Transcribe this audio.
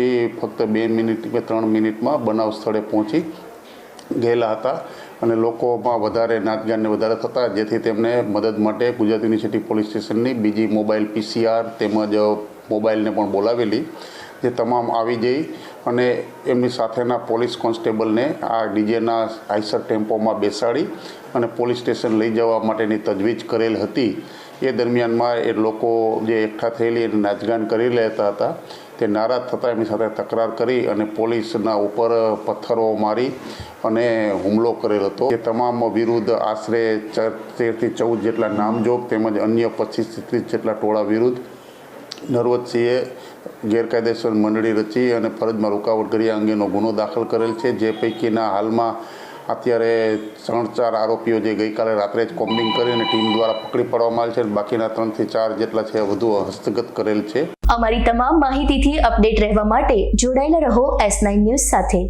એ ફક્ત બે મિનિટ કે ત્રણ મિનિટમાં બનાવ સ્થળે પહોંચી ગયેલા હતા અને લોકોમાં વધારે નાચગાનને વધારે થતા, જેથી તેમને મદદ માટે ગુજરાત યુનિવર્સિટી પોલીસ સ્ટેશનની બીજી મોબાઈલ પીસીઆર તેમજ મોબાઈલને પણ બોલાવેલી. જે તમામ આવી જઈ અને એમની સાથેના પોલીસ કોન્સ્ટેબલને આ ડીજેના આઈસર ટેમ્પોમાં બેસાડી અને પોલીસ સ્ટેશન લઈ જવા માટેની તજવીજ કરેલ હતી. એ દરમિયાનમાં એ લોકો જે એકઠા થયેલી અને નાચગાન કરી લેતા હતા, તે નારાજ થતાં એમની સાથે તકરાર કરી અને પોલીસના ઉપર પથ્થરો મારી અને હુમલો કરેલ હતો. એ તમામ વિરુદ્ધ આશરે તેરથી ચૌદ જેટલા નામજોગ તેમજ અન્ય પચીસથી ત્રીસ જેટલા ટોળા વિરુદ્ધ નરવતસિંહે ગેરકાયદેસર મંડળી રચી અને ફરજમાં રૂકાવટ કર્યા અંગેનો ગુનો દાખલ કરેલ છે. જે પૈકીના હાલમાં અત્યારે ત્રણ ચાર આરોપીઓ જે ગઈકાલે રાત્રે જ કોમ્બિંગ કરીને ટીમ દ્વારા પકડી પાડવામાં આવેલ છે બાકીના ત્રણથી ચાર જેટલા છે વધુ હસ્તગત કરેલ છે. અમારી તમામ માહિતીથી અપડેટ રહેવા માટે જોડાયેલા રહો એસ નાઇન ન્યૂઝ સાથે.